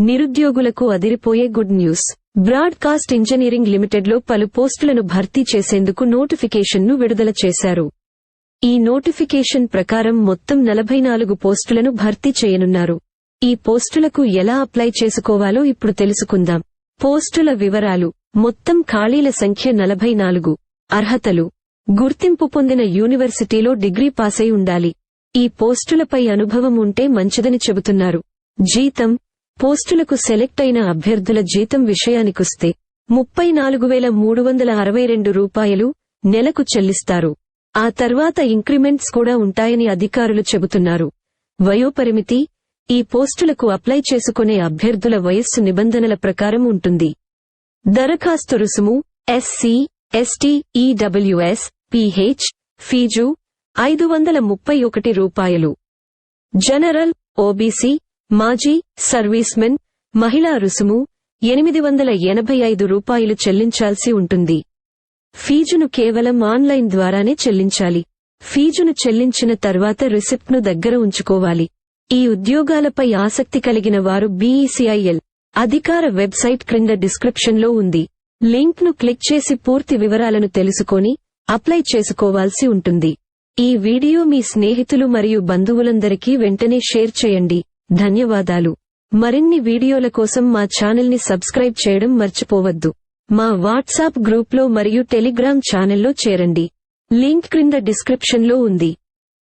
నిరుద్యోగులకు అదిరిపోయే good news. Broadcast engineering లిమిటెడ్లో పలు పోస్టులను భర్తీ చేసేందుకు నోటిఫికేషన్ను విడుదల చేశారు. ఈ నోటిఫికేషన్ ప్రకారం మొత్తం నలభై నాలుగు పోస్టులను భర్తీ చేయనున్నారు. ఈ పోస్టులకు ఎలా అప్లై చేసుకోవాలో ఇప్పుడు తెలుసుకుందాం. పోస్టుల వివరాలు. మొత్తం ఖాళీల సంఖ్య నలభై నాలుగు అర్హతలు. గుర్తింపు పొందిన యూనివర్సిటీలో డిగ్రీ పాసై ఉండాలి. ఈ పోస్టులపై అనుభవం ఉంటే మంచిదని చెబుతున్నారు. జీతం. పోస్టులకు సెలెక్ట్ అయిన అభ్యర్థుల జీతం విషయానికొస్తే ముప్పై నాలుగు వేల మూడు వందల అరవై రెండు రూపాయలు నెలకు చెల్లిస్తారు. ఆ తర్వాత ఇంక్రిమెంట్స్ కూడా ఉంటాయని అధికారులు చెబుతున్నారు. వయోపరిమితి ఈ పోస్టులకు అప్లై చేసుకునే అభ్యర్థుల వయస్సు నిబంధనల ప్రకారం ఉంటుంది. దరఖాస్తు రుసుము SC ST EWS PH fee ఐదు వందల ముప్పై ఒకటి రూపాయలు. జనరల్ ఓబీసీ మాజీ సర్వీస్మెన్ మహిళా రుసుము ఎనిమిది వందల ఎనభై ఐదు రూపాయలు చెల్లించాల్సి ఉంటుంది. ఫీజును కేవలం ఆన్లైన్ ద్వారానే చెల్లించాలి. ఫీజును చెల్లించిన తర్వాత రిసిప్ట్ను దగ్గర ఉంచుకోవాలి. ఈ ఉద్యోగాలపై ఆసక్తి కలిగిన వారు బీఈసీఐఎల్ అధికార వెబ్సైట్ క్రింద డిస్క్రిప్షన్లో ఉంది. లింక్ను క్లిక్ చేసి పూర్తి వివరాలను తెలుసుకొని అప్లై చేసుకోవాల్సి ఉంటుంది. ఈ వీడియో మీ స్నేహితులు మరియు బంధువులందరికీ వెంటనే షేర్ చేయండి. ధన్యవాదాలు. మరిన్ని వీడియోల కోసం మా ఛానల్ని సబ్స్క్రైబ్ చేయడం మర్చిపోవద్దు. మా వాట్సాప్ గ్రూప్లో మరియు టెలిగ్రామ్ ఛానల్లో చేరండి. లింక్ క్రింద డిస్క్రిప్షన్లో ఉంది.